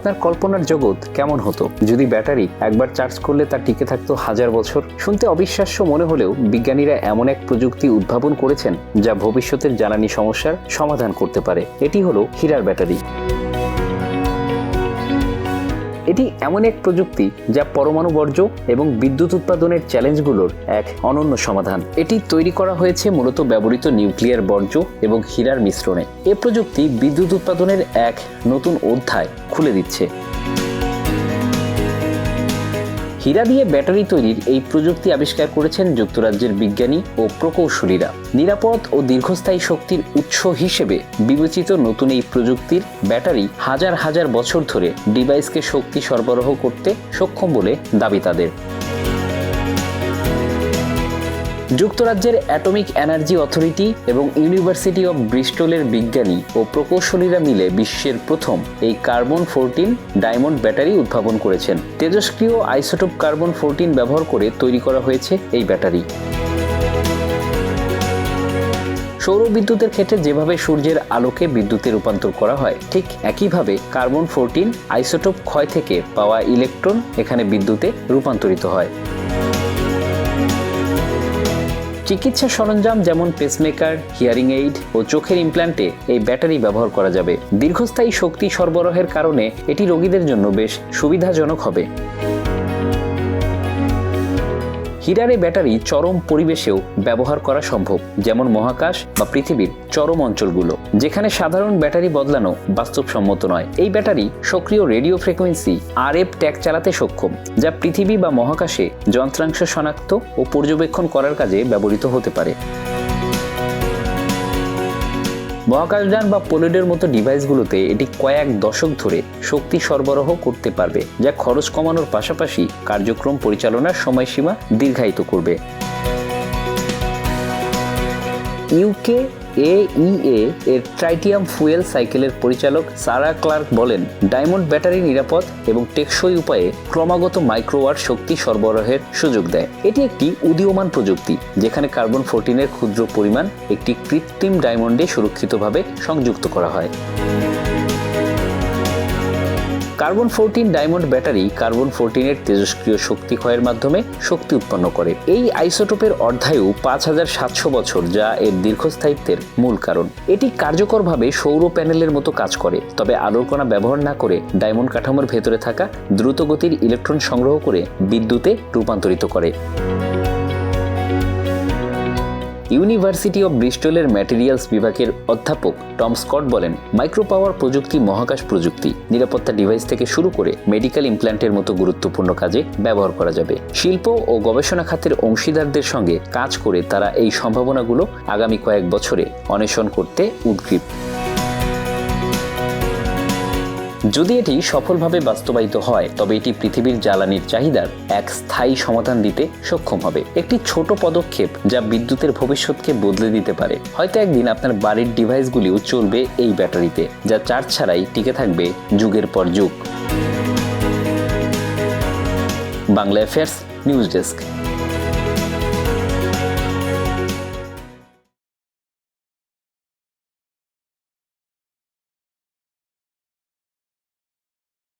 আপনার কল্পনার জগৎ কেমন হতো? যদি ব্যাটারি একবার চার্জ করলে তা টিকে থাকতো হাজার বছর? শুনতে অবিশ্বাস্য মনে হলেও বিজ্ঞানীরা এমন এক প্রযুক্তি উদ্ভাবন করেছেন যা ভবিষ্যতের জ্বালানি সমস্যার সমাধান করতে পারে। এটি হলো হীরার ব্যাটারি। এটি এমন এক প্রযুক্তি যা পরমাণু বর্জ্য এবং বিদ্যুৎ উৎপাদনের চ্যালেঞ্জগুলোর এক অনন্য সমাধান। এটি তৈরি করা হয়েছে মূলত ব্যবহৃত নিউক্লিয়ার বর্জ্য এবং হীরার মিশ্রণে। এ প্রযুক্তি বিদ্যুৎ উৎপাদনের এক নতুন অধ্যায় খুলে দিচ্ছে। হীরা দিয়ে ব্যাটারি তৈরির এই প্রযুক্তি আবিষ্কার করেছেন যুক্তরাজ্যের বিজ্ঞানী ও প্রকৌশলীরা। নিরাপদ ও দীর্ঘস্থায়ী শক্তির উৎস হিসেবে বিবেচিত নতুন এই প্রযুক্তির ব্যাটারি হাজার হাজার বছর ধরে ডিভাইসকে শক্তি সরবরাহ করতে সক্ষম বলে দাবি তাদের। যুক্তরাজ্যের অ্যাটমিক এনার্জি অথরিটি এবং ইউনিভার্সিটি অব ব্রিস্টলের বিজ্ঞানী ও প্রকৌশলীরা মিলে বিশ্বের প্রথম এই কার্বন ফোরটিন ডায়মন্ড ব্যাটারি উদ্ভাবন করেছেন। তেজস্ক্রিয় আইসোটোপ কার্বন ফোরটিন ব্যবহার করে তৈরি করা হয়েছে এই ব্যাটারি। সৌর বিদ্যুতের ক্ষেত্রে যেভাবে সূর্যের আলোকে বিদ্যুতে রূপান্তর করা হয়, ঠিক একইভাবে কার্বন ফোরটিন আইসোটোপ ক্ষয় থেকে পাওয়া ইলেকট্রন এখানে বিদ্যুতে রূপান্তরিত হয়। চিকিৎসা সরঞ্জাম যেমন পেসমেকার হিয়ারিং এইড ও চোখের ইমপ্ল্যান্টে এই ব্যাটারি ব্যবহার করা যাবে। দীর্ঘস্থায়ী শক্তি সরবরাহের কারণে এটি রোগীদের জন্য বেশ সুবিধাজনক হবে। হীরার ব্যাটারি চরম পরিবেশেও ব্যবহার করা সম্ভব, যেমন মহাকাশ বা পৃথিবীর চরম অঞ্চলগুলো, যেখানে সাধারণ ব্যাটারি বদলানো বাস্তবসম্মত নয়। এই ব্যাটারি সক্রিয় radio frequency R F tag চালাতে সক্ষম, যা পৃথিবী বা মহাকাশে যন্ত্রাংশ শনাক্ত ও পর্যবেক্ষণ করার কাজে ব্যবহৃত হতে পারে। মহাকাশযান বা পোলেডের মতো ডিভাইসগুলোতে এটি কয়েক দশক ধরে শক্তি সরবরাহ করতে পারবে, যা খরচ কমানোর পাশাপাশি কার্যক্রম পরিচালনার সময়সীমা দীর্ঘায়িত করবে। ইউকে এইএ এর ট্রাইটিয়াম ফুয়েল সাইকেলের পরিচালক সারা ক্লার্ক বলেন, ডায়মন্ড ব্যাটারি নিরাপদ এবং টেকসই উপায়ে ক্রমাগত মাইক্রোওয়াট শক্তি সরবরাহের সুযোগ দেয়। এটি একটি উদীয়মান প্রযুক্তি, যেখানে কার্বন ফোরটিনের ক্ষুদ্র পরিমাণ একটি কৃত্রিম ডায়মন্ডে সুরক্ষিতভাবে সংযুক্ত করা হয়। Carbon fourteen diamond battery carbon ফোরটিনের তেজস্ক্রিয় শক্তি ক্ষয়ের মাধ্যমে শক্তি উৎপন্ন করে। এই আইসোটোপের অর্ধায়ু পাঁচ হাজার সাতশো বছর, যা এর দীর্ঘস্থায়িত্বের মূল কারণ। এটি কার্যকরভাবে সৌর প্যানেলের মতো কাজ করে, তবে আলোর কণা ব্যবহার না করে ডায়মন্ড কাঠামোর ভেতরে থাকা দ্রুতগতির ইলেকট্রন সংগ্রহ করে বিদ্যুতে রূপান্তরিত করে। ইউনিভার্সিটি অব ব্রিস্টলের ম্যাটেরিয়ালস বিভাগের অধ্যাপক টম স্কট বলেন মাইক্রো পাওয়ার প্রযুক্তি, মহাকাশ প্রযুক্তি, নিরাপত্তা ডিভাইস থেকে শুরু করে মেডিকেল ইমপ্ল্যান্টের মতো গুরুত্বপূর্ণ কাজে ব্যবহার করা যাবে। শিল্প ও গবেষণা খাতের অংশীদারদের সঙ্গে কাজ করে তারা এই সম্ভাবনাগুলো আগামী কয়েক বছরে অন্বেষণ করতে উদ্গ্রীব। যদি এটি সফলভাবে বাস্তবায়িত হয়, তবে এটি পৃথিবীর জ্বালানির চাহিদার এক স্থায়ী সমাধান দিতে সক্ষম হবে। একটি ছোট পদক্ষেপ যা বিদ্যুতের ভবিষ্যৎকে বদলে দিতে পারে। হয়তো একদিন আপনার বাড়ির ডিভাইসগুলিও চলবে এই ব্যাটারিতে, যা চার্জ ছাড়াই টিকে থাকবে যুগের পর যুগ। Bangla affairs news desk